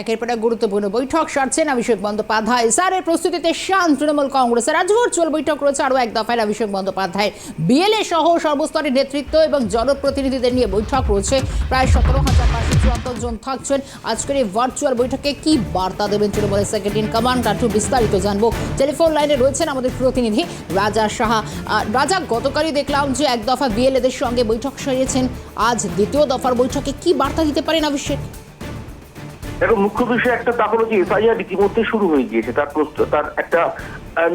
একের পর এক গুরুত্বপূর্ণ বৈঠক সারছেন অভিষেক বন্দ্যোপাধ্যায়। স্যারের প্রস্তুতিতে শান তৃণমূল কংগ্রেসের আজ ভার্চুয়াল বৈঠক রয়েছে। আরও এক দফায় অভিষেক বন্দ্যোপাধ্যায়। বিএলএ সহ সর্বস্তরের নেতৃত্ব এবং জনপ্রতিনিধিদের নিয়ে বৈঠক রয়েছে। প্রায় সতেরো হাজার পাঁচশো চুয়াত্তর জন থাকছেন। আজকের এই ভার্চুয়াল বৈঠকে কি বার্তা দেবেন তৃণমূলের সেক্রেটারি ইন কমান্ড একটু বিস্তারিত জানব। টেলিফোন লাইনে রয়েছেন আমাদের প্রতিনিধি রাজা সাহা। রাজা, গতকালই দেখলাম যে এক দফা বিএলএদের সঙ্গে বৈঠক সেরেছেন। আজ দ্বিতীয় দফার বৈঠকে কি বার্তা দিতে পারেন অভিষেক? দেখো, মুখ্য বিষয় একটা তা হলো যে এফআইআর ইতিমধ্যে শুরু হয়ে গিয়েছে। তার তার একটা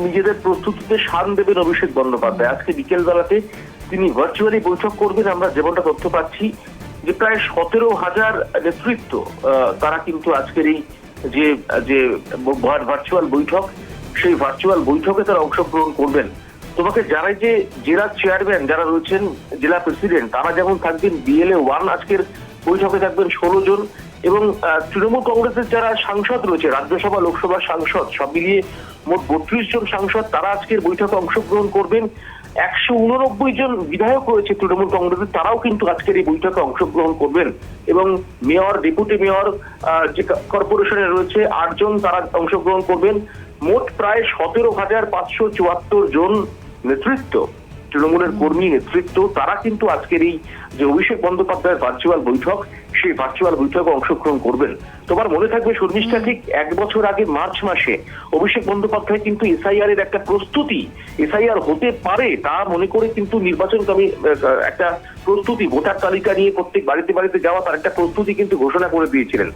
নিজেদের প্রস্তুতিতে সান দেবেন অভিষেক বন্দ্যোপাধ্যায়। আজকে বিকেল বেলাতে তিনি ভার্চুয়ালি বৈঠক করবেন। আমরা যেমনটা তথ্য পাচ্ছি যে প্রায় সতেরো হাজার নেতৃত্ব তারা কিন্তু আজকের এই যে যে ভার্চুয়াল বৈঠক, সেই ভার্চুয়াল বৈঠকে তারা অংশগ্রহণ করবেন। তোমাকে জানাই যে জেলা চেয়ারম্যান যারা রয়েছেন, জেলা প্রেসিডেন্ট তারা যেমন থাকবেন বিএলএ ওয়ান আজকের বৈঠকে থাকবেন ষোলো জন। এবং তৃণমূল কংগ্রেসের যারা সাংসদ রয়েছে, রাজ্যসভা, লোকসভা সাংসদ, সব মিলিয়ে মোট বত্রিশ জন সাংসদ, তারা আজকের বৈঠকে অংশগ্রহণ করবেন। একশো উননব্বই জন বিধায়ক রয়েছে তৃণমূল কংগ্রেসের, তারাও কিন্তু আজকের এই বৈঠকে অংশগ্রহণ করবেন। এবং মেয়র, ডেপুটি মেয়র যে কর্পোরেশনে রয়েছে, আটজন তারা অংশগ্রহণ করবেন। মোট প্রায় সতেরো হাজার পাঁচশো চুয়াত্তর জন নেতৃত্ব। তৃণমূলের কর্মী নেতৃত্ব তারা কিন্তু আজকের এই যে অভিষেক বন্দ্যোপাধ্যায়ের ভার্চুয়াল বৈঠক সেই ভার্চুয়াল বৈঠকে অংশগ্রহণ করবেন। তোমার মনে থাকবে শর্মিষ্ঠা ঠিক এক বছর আগে মার্চ মাসে অভিষেক বন্দ্যোপাধ্যায় কিন্তু এসআইআর এর একটা প্রস্তুতি এসআইআর হতে পারে তা মনে করে কিন্তু নির্বাচন কমি একটা প্রস্তুতি ভোটার তালিকা নিয়ে প্রত্যেক বাড়িতে বাড়িতে যাওয়া তার একটা প্রস্তুতি কিন্তু ঘোষণা করে দিয়েছিলেন।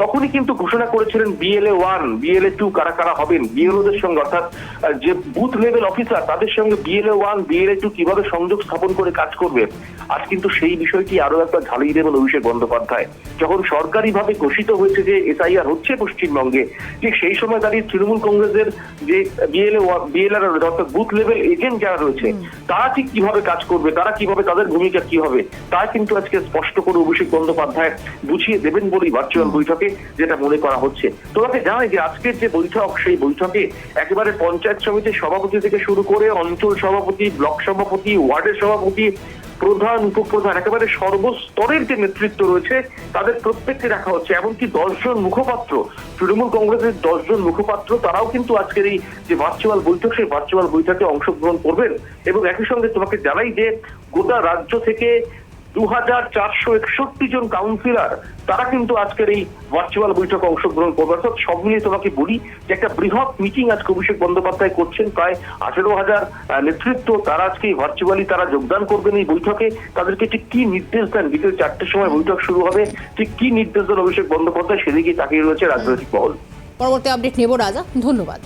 তখনই কিন্তু ঘোষণা করেছিলেন বিএলএ ওয়ান বিএলএ টু কারা কারা হবেন বিএলওদের সঙ্গে অর্থাৎ যে বুথ লেভেল অফিসার তাদের সঙ্গে বিএলএ ওয়ান বিএলএ টু কীভাবে সংযোগ স্থাপন করে কাজ করবে? আজ কিন্তু সেই বিষয়টি আরও একবার ঝালিয়ে দেবেন অভিষেক বন্দ্যোপাধ্যায়। যখন সরকারিভাবে ঘোষিত হয়েছে যে এসআইআর হচ্ছে পশ্চিমবঙ্গে ঠিক সেই সময় দাঁড়িয়ে তৃণমূল কংগ্রেসের যে বিএলএ বিএলআর অর্থাৎ বুথ লেভেল এজেন্ট যারা রয়েছে তারা ঠিক কীভাবে কাজ করবে তারা কীভাবে তাদের ভূমিকা কি হবে? তা কিন্তু আজকে স্পষ্ট করে অভিষেক বন্দ্যোপাধ্যায় বুঝিয়ে দেবেন বলেই ভার্চুয়াল বৈঠকে যেটা মনে করা হচ্ছে। তোমাকে জানাই যে আজকের যে বৈঠক সেই বৈঠকে একেবারে পঞ্চায়েত সমিতির সভাপতি থেকে শুরু করে অঞ্চল সভাপতি ব্লক সভাপতি ওয়ার্ডের সভাপতি প্রধান উপপ্রধান, একেবারে সর্বস্তরের যে নেতৃত্ব রয়েছে, তাদের প্রত্যেককে রাখা হচ্ছে। এমনকি দশজন মুখপাত্র, তৃণমূল কংগ্রেসের দশজন মুখপাত্র, তারাও কিন্তু আজকের এই যে ভার্চুয়াল বৈঠক, সেই ভার্চুয়াল বৈঠকে অংশগ্রহণ করবেন। এবং একই সঙ্গে তোমাকে জানাই যে গোটা রাজ্য থেকে দু হাজার চারশো একষট্টি জন কাউন্সিলর তারা কিন্তু আজকের এই ভার্চুয়াল বৈঠকে অংশগ্রহণ করবে। অর্থাৎ সব মিলিয়ে তোমাকে বলি যে একটা বৃহৎ মিটিং আজকে অভিষেক বন্দ্যোপাধ্যায় করছেন। প্রায় আঠেরো হাজার নেতৃত্ব তারা আজকে ভার্চুয়ালি তারা যোগদান করবেন এই বৈঠকে। তাদেরকে ঠিক কি নির্দেশ দেন? বিকেল চারটের সময় বৈঠক শুরু হবে। ঠিক কি নির্দেশ দেন অভিষেক বন্দ্যোপাধ্যায়? সেদিকে তাকিয়ে রয়েছে রাজনৈতিক মহল। পরবর্তী আপডেট নেব রাজা। ধন্যবাদ।